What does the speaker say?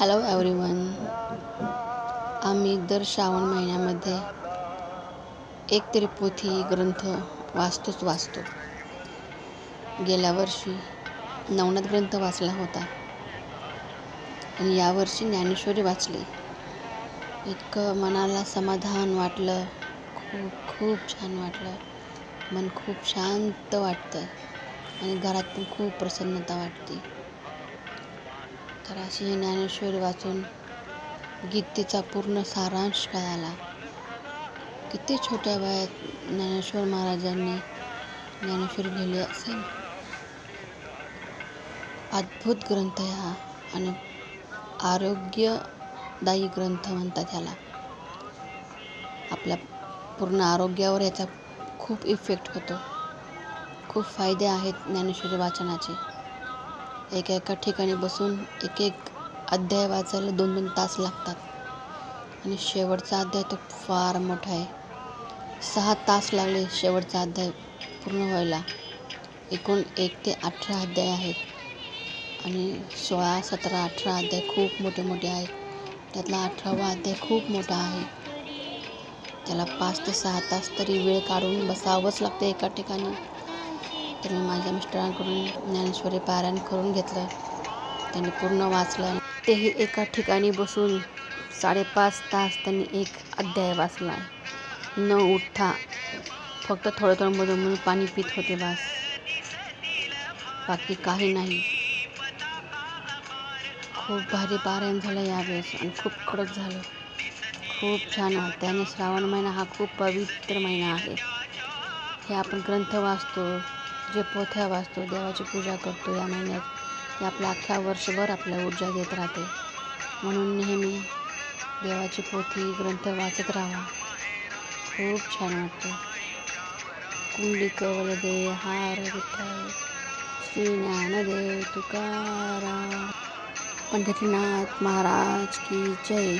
Hello everyone आम्ही दर श्रावण महिन्यामध्ये एक तरी पोथी ग्रंथ वाचतोच वाचतो. गेल्या वर्षी नवनाथ ग्रंथ वाचला होता. आणि यावर्षी ज्ञानेश्वरी वाचली. इतकं मनाला समाधान वाटलं. खूप खूप छान वाटलं. मन खूप शांत वाटतं. आणि घरात पण खूप प्रसन्नता वाटते. तर अशी ही ज्ञानेश्वरी वाचून गीतेचा पूर्ण सारांश कळाला. किती छोट्या वयात ज्ञानेश्वर महाराजांनी ज्ञानेश्वरी लिहिली असेल? अद्भुत ग्रंथ हा आणि आरोग्यदायी ग्रंथ म्हणतात ह्याला आपल्या पूर्ण आरोग्यावर याचा खूप इफेक्ट होतो. खूप फायदे आहेत ज्ञानेश्वरी वाचनाचे. एका एका ठिकाणी बसून एक एक अध्याय वाचायला दोन दोन तास लागतात. आणि शेवटचा अध्याय तो फार मोठा आहे. सहा तास लागले शेवटचा अध्याय पूर्ण व्हायला. एकूण एक ते अठरा अध्याय आहेत. आणि सोळा सतरा अठरा अध्याय खूप मोठे मोठे आहेत. त्यातला अठरावा अध्याय खूप मोठा आहे. त्याला पाच ते सहा तास तरी वेळ काढून बसावंच लागते एका ठिकाणी. तर मी माझ्या मिस्टरांकडून ज्ञानेश्वरी पारायण करून घेतलं. त्यांनी पूर्ण वाचलं. तेही एका ठिकाणी बसून साडेपाच तास त्यांनी एक अध्याय वाचला. न उठता फक्त थोडं थोडं मधून मधून पाणी पित होते बास. बाकी काही नाही. खूप भारी पारायण झालं यावेळेस आणि खूप कडक झालं. खूप छान. वाटतं आणि श्रावण महिना हा खूप पवित्र महिना आहे. हे आपण ग्रंथ वाचतो. जे पोथ्या वाचतो देवाची पूजा करतो या महिन्यात ते आपल्या अख्ख्या वर्षभर आपल्या ऊर्जा देत राहते. म्हणून नेहमी देवाची पोथी ग्रंथ वाचत राहा खूप छान वाटतं. कुंडली कवल दे हार विठ्ठल श्री ज्ञानदेव तुकारा पंढरीनाथ महाराज की जय.